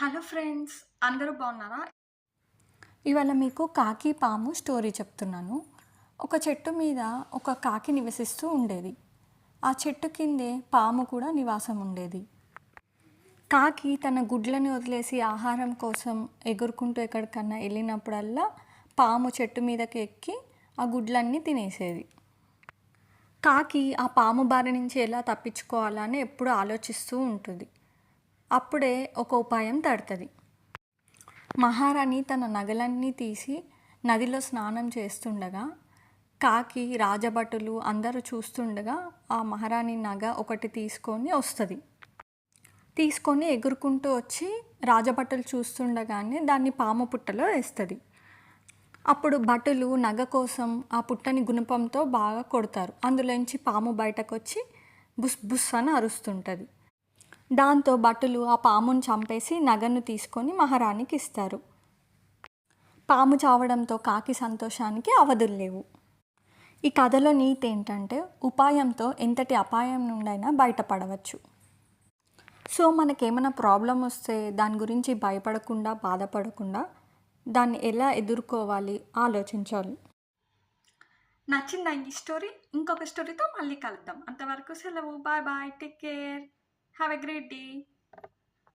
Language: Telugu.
హలో ఫ్రెండ్స్ అందరూ బాగున్నారా? ఇవాళ మీకు కాకి పాము స్టోరీ చెప్తున్నాను. ఒక చెట్టు మీద ఒక కాకి నివసిస్తూ ఉండేది. ఆ చెట్టు కిందే పాము కూడా నివాసం ఉండేది. కాకి తన గుడ్లని వదిలేసి ఆహారం కోసం ఎగురుకుంటూ ఎక్కడికన్నా వెళ్ళినప్పుడల్లా పాము చెట్టు మీదకి ఎక్కి ఆ గుడ్లన్నీ తినేసేది. కాకి ఆ పాము బారి నుంచి ఎలా తప్పించుకోవాలని ఎప్పుడూ ఆలోచిస్తూ ఉంటుంది. అప్పుడే ఒక ఉపాయం తడుతుంది. మహారాణి తన నగలన్నీ తీసి నదిలో స్నానం చేస్తుండగా కాకి రాజభటులు అందరూ చూస్తుండగా ఆ మహారాణి నగ ఒకటి తీసుకొని వస్తుంది. తీసుకొని ఎగురుకుంటూ వచ్చి రాజభటులు చూస్తుండగానే దాన్ని పాము పుట్టలో వేస్తుంది. అప్పుడు భటులు నగ కోసం ఆ పుట్టని గుణపంతో బాగా కొడతారు. అందులోంచి పాము బయటకు వచ్చి బుస్ బుస్ అని అరుస్తుంటుంది. దాంతో భటులు ఆ పామును చంపేసి నగను తీసుకొని మహారాణికి ఇస్తారు. పాము చావడంతో కాకి సంతోషానికి అవధులు లేవు. ఈ కథలో నీతి ఏంటంటే ఉపాయంతో ఎంతటి అపాయం నుండైనా బయటపడవచ్చు. సో మనకేమైనా ప్రాబ్లం వస్తే దాని గురించి భయపడకుండా బాధపడకుండా దాన్ని ఎలా ఎదుర్కోవాలి ఆలోచించాలి. నచ్చిందా ఈ స్టోరీ? ఇంకొక స్టోరీతో మళ్ళీ కలుద్దాం. అంతవరకు సెలవు. Bye bye. Take care. Have a great day.